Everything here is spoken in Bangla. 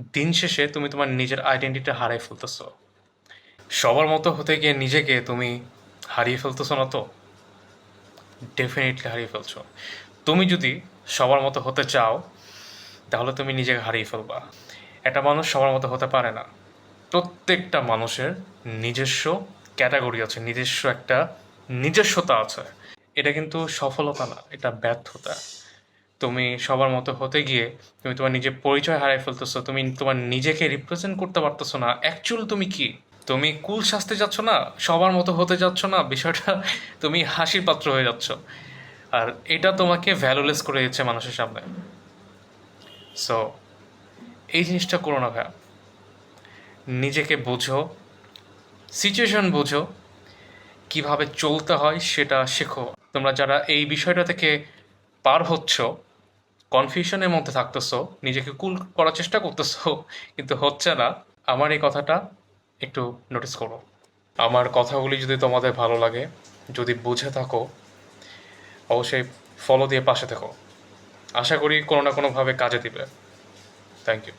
দিন শেষে তুমি তোমার নিজের আইডেন্টিটি হারিয়ে ফেলতেছো। সবার মতো হতে গিয়ে নিজেকে তুমি হারিয়ে ফেলতেছো না তো? ডেফিনেটলি হারিয়ে ফেলছো। তুমি যদি সবার মতো হতে চাও, তাহলে তুমি নিজেকে হারিয়ে ফেলবা। একটা মানুষ সবার মতো হতে পারে না। প্রত্যেকটা মানুষের নিজস্ব ক্যাটাগরি আছে, নিজস্ব একটা নিজস্বতা আছে। এটা কিন্তু সফলতা না, এটা ব্যর্থতা। তুমি সবার মতো হতে গিয়ে তুমি তোমার নিজের পরিচয় হারিয়ে ফেলতেছো, তুমি তোমার নিজেকে রিপ্রেজেন্ট করতে পারতেছো না। অ্যাকচুয়াল তুমি কি? তুমি কুল সাজতে যাচ্ছ না? সবার মতো হতে যাচ্ছ না? বিষয়টা তুমি হাসির পাত্র হয়ে যাচ্ছ। আর এটা তোমাকে ভ্যালুলেস করে দিচ্ছে মানুষের সামনে। সো এই জিনিসটা করো না ভাইয়া। নিজেকে বোঝো সিচুয়েশন বোঝো, কীভাবে চলতে হয় সেটা শেখো। তোমরা যারা এই বিষয়টা থেকে পার হচ্ছ কনফিউশনের মধ্যে থাকতেছো, নিজেকে কুল করার চেষ্টা করতেছো, কিন্তু হচ্ছে না। আমার এই কথাটা একটু নোটিস করো। আমার কথাগুলি যদি তোমাদের ভালো লাগে, যদি বুঝে থাকো, অবশ্যই ফলো দিয়ে পাশে থেকো। আশা করি কোনো না কোনোভাবে কাজে দিবে। Thank you